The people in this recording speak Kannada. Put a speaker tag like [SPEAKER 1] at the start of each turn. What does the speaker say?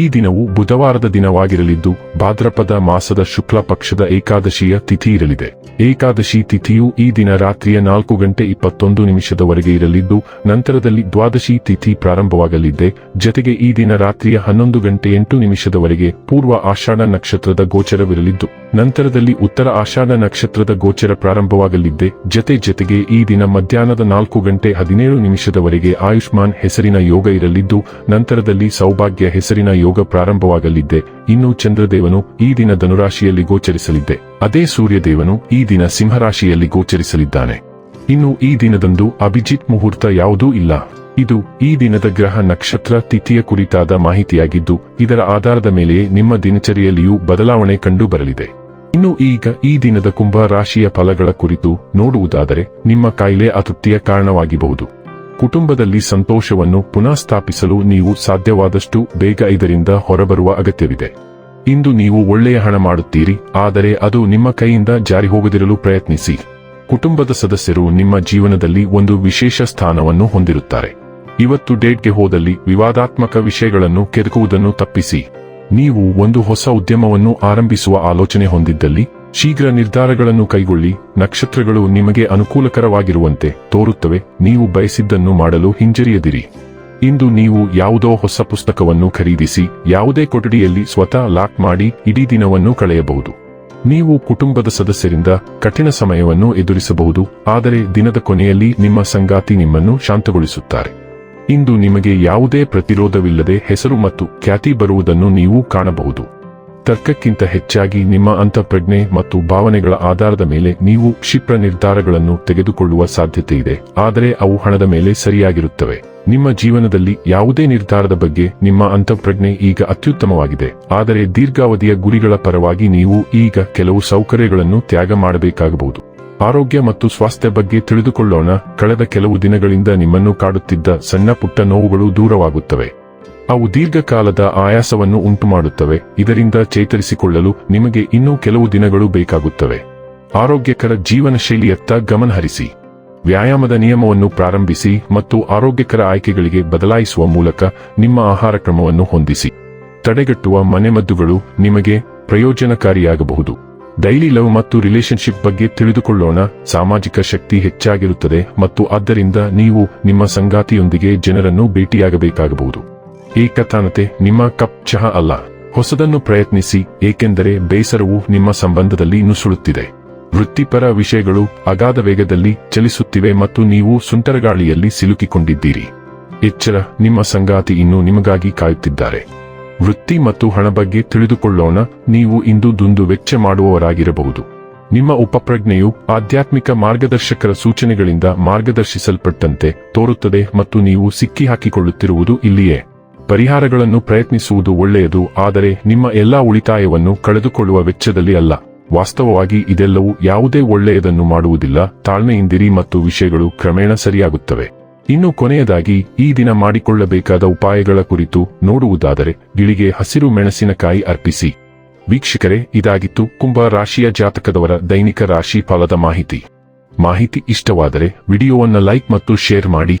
[SPEAKER 1] ಈ ದಿನವು ಬುಧವಾರದ ದಿನವಾಗಿರಲಿದ್ದು, ಭಾದ್ರಪದ ಮಾಸದ ಶುಕ್ಲ ಪಕ್ಷದ ಏಕಾದಶಿಯ ತಿಥಿ ಇರಲಿದೆ. ಏಕಾದಶಿ ತಿಥಿಯು ಈ ದಿನ ರಾತ್ರಿಯ ನಾಲ್ಕು ಗಂಟೆ ಇಪ್ಪತ್ತೊಂದು ನಿಮಿಷದವರೆಗೆ ಇರಲಿದ್ದು, ನಂತರದಲ್ಲಿ ದ್ವಾದಶಿ ತಿಥಿ ಪ್ರಾರಂಭವಾಗಲಿದೆ. ಜತೆಗೆ ಈ ದಿನ ರಾತ್ರಿಯ ಹನ್ನೊಂದು ಗಂಟೆ ಎಂಟು ನಿಮಿಷದವರೆಗೆ ಪೂರ್ವ ಆಷಾಢ ನಕ್ಷತ್ರದ ಗೋಚರವಿರಲಿದ್ದು, ನಂತರದಲ್ಲಿ ಉತ್ತರ ಆಷಾಢ ನಕ್ಷತ್ರದ ಗೋಚರ ಪ್ರಾರಂಭವಾಗಲಿದ್ದೆ ಜತೆ ಜತೆಗೆ ಈ ದಿನ ಮಧ್ಯಾಹ್ನದ ನಾಲ್ಕು ಗಂಟೆ ಹದಿನೇಳು ನಿಮಿಷದವರೆಗೆ ಆಯುಷ್ಮಾನ್ ಹೆಸರಿನ ಯೋಗ ಇರಲಿದ್ದು, ನಂತರದಲ್ಲಿ ಸೌಭಾಗ್ಯ ಹೆಸರಿನ ಪ್ರಾರಂಭವಾಗಲಿದ್ದೆ. ಇನ್ನು ಚಂದ್ರದೇವನು ಈ ದಿನ ಧನುರಾಶಿಯಲ್ಲಿ ಗೋಚರಿಸಲಿದ್ದೆ. ಅದೇ ಸೂರ್ಯದೇವನು ಈ ದಿನ ಸಿಂಹರಾಶಿಯಲ್ಲಿ ಗೋಚರಿಸಲಿದ್ದಾನೆ. ಇನ್ನು ಈ ದಿನದಂದು ಅಭಿಜಿತ್ ಮುಹೂರ್ತ ಯಾವುದೂ ಇಲ್ಲ. ಇದು ಈ ದಿನದ ಗ್ರಹ ನಕ್ಷತ್ರ ತಿಥಿಯ ಕುರಿತಾದ ಮಾಹಿತಿಯಾಗಿದ್ದು, ಇದರ ಆಧಾರದ ಮೇಲೆಯೇ ನಿಮ್ಮ ದಿನಚರಿಯಲ್ಲಿಯೂ ಬದಲಾವಣೆ ಕಂಡು ಬರಲಿದೆ ಇನ್ನು ಈಗ ಈ ದಿನದ ಕುಂಭ ರಾಶಿಯ ಫಲಗಳ ಕುರಿತು ನೋಡುವುದಾದರೆ, ನಿಮ್ಮ ಕಾಯಿಲೆ ಅತೃಪ್ತಿಯ ಕಾರಣವಾಗಿಬಹುದು. ಕುಟುಂಬದಲ್ಲಿ ಸಂತೋಷವನ್ನು ಪುನಃ ಸ್ಥಾಪಿಸಲು ನೀವು ಸಾಧ್ಯವಾದಷ್ಟು ಬೇಗ ಇದರಿಂದ ಹೊರಬರುವ ಅಗತ್ಯವಿದೆ. ಇಂದು ನೀವು ಒಳ್ಳೆಯ ಹಣ ಮಾಡುತ್ತೀರಿ, ಆದರೆ ಅದು ನಿಮ್ಮ ಕೈಯಿಂದ ಜಾರಿ ಹೋಗದಿರಲು ಪ್ರಯತ್ನಿಸಿ. ಕುಟುಂಬದ ಸದಸ್ಯರು ನಿಮ್ಮ ಜೀವನದಲ್ಲಿ ಒಂದು ವಿಶೇಷ ಸ್ಥಾನವನ್ನು ಹೊಂದಿರುತ್ತಾರೆ. ಇವತ್ತು ಡೇಟ್ಗೆ ಹೋದಲ್ಲಿ ವಿವಾದಾತ್ಮಕ ವಿಷಯಗಳನ್ನು ಕೆದಕುವುದನ್ನು ತಪ್ಪಿಸಿ. ನೀವು ಒಂದು ಹೊಸ ಉದ್ಯಮವನ್ನು ಆರಂಭಿಸುವ ಆಲೋಚನೆ ಹೊಂದಿದ್ದಲ್ಲಿ ಶೀಘ್ರ ನಿರ್ಧಾರಗಳನ್ನು ಕೈಗೊಳ್ಳಿ. ನಕ್ಷತ್ರಗಳು ನಿಮಗೆ ಅನುಕೂಲಕರವಾಗಿರುವಂತೆ ತೋರುತ್ತವೆ. ನೀವು ಬಯಸಿದ್ದನ್ನು ಮಾಡಲು ಹಿಂಜರಿಯದಿರಿ. ಇಂದು ನೀವು ಯಾವುದೋ ಹೊಸ ಪುಸ್ತಕವನ್ನು ಖರೀದಿಸಿ, ಯಾವುದೇ ಕೊಠಡಿಯಲ್ಲಿ ಸ್ವತಃ ಲಾಕ್ ಮಾಡಿ ಇಡೀ ದಿನವನ್ನು ಕಳೆಯಬಹುದು. ನೀವು ಕುಟುಂಬದ ಸದಸ್ಯರಿಂದ ಕಠಿಣ ಸಮಯವನ್ನು ಎದುರಿಸಬಹುದು, ಆದರೆ ದಿನದ ಕೊನೆಯಲ್ಲಿ ನಿಮ್ಮ ಸಂಗಾತಿ ನಿಮ್ಮನ್ನು ಶಾಂತಗೊಳಿಸುತ್ತಾರೆ. ಇಂದು ನಿಮಗೆ ಯಾವುದೇ ಪ್ರತಿರೋಧವಿಲ್ಲದೆ ಹೆಸರು ಮತ್ತು ಖ್ಯಾತಿ ಬರುವುದನ್ನು ನೀವು ಕಾಣಬಹುದು. ತರ್ಕಕ್ಕಿಂತ ಹೆಚ್ಚಾಗಿ ನಿಮ್ಮ ಅಂತಃಪ್ರಜ್ಞೆ ಮತ್ತು ಭಾವನೆಗಳ ಆಧಾರದ ಮೇಲೆ ನೀವು ಕ್ಷಿಪ್ರ ನಿರ್ಧಾರಗಳನ್ನು ತೆಗೆದುಕೊಳ್ಳುವ ಸಾಧ್ಯತೆ ಇದೆ. ಆದರೆ ಅವು ಹಣದ ಮೇಲೆ ಸರಿಯಾಗಿರುತ್ತವೆ. ನಿಮ್ಮ ಜೀವನದಲ್ಲಿ ಯಾವುದೇ ನಿರ್ಧಾರದ ಬಗ್ಗೆ ನಿಮ್ಮ ಅಂತಃಪ್ರಜ್ಞೆ ಈಗ ಅತ್ಯುತ್ತಮವಾಗಿದೆ. ಆದರೆ ದೀರ್ಘಾವಧಿಯ ಗುರಿಗಳ ಪರವಾಗಿ ನೀವು ಈಗ ಕೆಲವು ಸೌಕರ್ಯಗಳನ್ನು ತ್ಯಾಗ ಮಾಡಬೇಕಾಗಬಹುದು. ಆರೋಗ್ಯ ಮತ್ತು ಸ್ವಾಸ್ಥ್ಯ ಬಗ್ಗೆ ತಿಳಿದುಕೊಳ್ಳೋಣ. ಕಳೆದ ಕೆಲವು ದಿನಗಳಿಂದ ನಿಮ್ಮನ್ನು ಕಾಡುತ್ತಿದ್ದ ಸಣ್ಣ ಪುಟ್ಟ ನೋವುಗಳು ದೂರವಾಗುತ್ತವೆ. ಅವು ದೀರ್ಘಕಾಲದ ಆಯಾಸವನ್ನು ಉಂಟುಮಾಡುತ್ತವೆ. ಇದರಿಂದ ಚೇತರಿಸಿಕೊಳ್ಳಲು ನಿಮಗೆ ಇನ್ನೂ ಕೆಲವು ದಿನಗಳು ಬೇಕಾಗುತ್ತವೆ. ಆರೋಗ್ಯಕರ ಜೀವನ ಶೈಲಿಯತ್ತ ಗಮನಹರಿಸಿ. ವ್ಯಾಯಾಮದ ನಿಯಮವನ್ನು ಪ್ರಾರಂಭಿಸಿ ಮತ್ತು ಆರೋಗ್ಯಕರ ಆಯ್ಕೆಗಳಿಗೆ ಬದಲಾಯಿಸುವ ಮೂಲಕ ನಿಮ್ಮ ಆಹಾರ ಕ್ರಮವನ್ನು ಹೊಂದಿಸಿ. ತಡೆಗಟ್ಟುವ ಮನೆಮದ್ದುಗಳು ನಿಮಗೆ ಪ್ರಯೋಜನಕಾರಿಯಾಗಬಹುದು. ಡೈಲಿ ಲವ್ ಮತ್ತು ರಿಲೇಶನ್ಶಿಪ್ ಬಗ್ಗೆ ತಿಳಿದುಕೊಳ್ಳೋಣ. ಸಾಮಾಜಿಕ ಶಕ್ತಿ ಹೆಚ್ಚಾಗಿರುತ್ತದೆ ಮತ್ತು ಆದ್ದರಿಂದ ನೀವು ನಿಮ್ಮ ಸಂಗಾತಿಯೊಂದಿಗೆ ಜನರನ್ನು ಭೇಟಿಯಾಗಬೇಕಾಗಬಹುದು. ಏಕತಾನತೆ ನಿಮ್ಮ ಕಪ್ ಚಹಾ ಅಲ್ಲ. ಹೊಸದನ್ನು ಪ್ರಯತ್ನಿಸಿ, ಏಕೆಂದರೆ ಬೇಸರವು ನಿಮ್ಮ ಸಂಬಂಧದಲ್ಲಿ ನುಸುಳುತ್ತಿದೆ. ವೃತ್ತಿಪರ ವಿಷಯಗಳು ಅಗಾಧ ವೇಗದಲ್ಲಿ ಚಲಿಸುತ್ತಿವೆ ಮತ್ತು ನೀವು ಸುಂಟರಗಾಳಿಯಲ್ಲಿ ಸಿಲುಕಿಕೊಂಡಿದ್ದೀರಿ. ಎಚ್ಚರ, ನಿಮ್ಮ ಸಂಗಾತಿ ಇನ್ನೂ ನಿಮಗಾಗಿ ಕಾಯುತ್ತಿದ್ದಾರೆ. ವೃತ್ತಿ ಮತ್ತು ಹಣ ಬಗ್ಗೆ ತಿಳಿದುಕೊಳ್ಳೋಣ, ನೀವು ಇಂದು ದುಂದು ವೆಚ್ಚ ಮಾಡುವವರಾಗಿರಬಹುದು. ನಿಮ್ಮ ಉಪಪ್ರಜ್ಞೆಯು ಆಧ್ಯಾತ್ಮಿಕ ಮಾರ್ಗದರ್ಶಕರ ಸೂಚನೆಗಳಿಂದ ಮಾರ್ಗದರ್ಶಿಸಲ್ಪಟ್ಟಂತೆ ತೋರುತ್ತದೆ ಮತ್ತು ನೀವು ಸಿಕ್ಕಿಹಾಕಿಕೊಳ್ಳುತ್ತಿರುವುದು ಇಲ್ಲಿಯೇ. ಪರಿಹಾರಗಳನ್ನು ಪ್ರಯತ್ನಿಸುವುದು ಒಳ್ಳೆಯದು, ಆದರೆ ನಿಮ್ಮ ಎಲ್ಲಾ ಉಳಿತಾಯವನ್ನು ಕಳೆದುಕೊಳ್ಳುವ ವೆಚ್ಚದಲ್ಲಿ ಅಲ್ಲ. ವಾಸ್ತವವಾಗಿ ಇದೆಲ್ಲವೂ ಯಾವುದೇ ಒಳ್ಳೆಯದನ್ನು ಮಾಡುವುದಿಲ್ಲ. ತಾಳ್ಮೆಯಿಂದಿರಿ ಮತ್ತು ವಿಷಯಗಳು ಕ್ರಮೇಣ ಸರಿಯಾಗುತ್ತವೆ. ಇನ್ನು ಕೊನೆಯದಾಗಿ, ಈ ದಿನ ಮಾಡಿಕೊಳ್ಳಬೇಕಾದ ಉಪಾಯಗಳ ಕುರಿತು ನೋಡುವುದಾದರೆ, ಗಿಳಿಗೆ ಹಸಿರು ಮೆಣಸಿನಕಾಯಿ ಅರ್ಪಿಸಿ. ವೀಕ್ಷಕರೇ, ಇದಾಗಿತ್ತು ಕುಂಭ ರಾಶಿಯ ಜಾತಕದವರ ದೈನಿಕ ರಾಶಿ ಫಲದ ಮಾಹಿತಿ. ಮಾಹಿತಿ ಇಷ್ಟವಾದರೆ, ವಿಡಿಯೋವನ್ನು ಲೈಕ್ ಮತ್ತು ಶೇರ್ ಮಾಡಿ.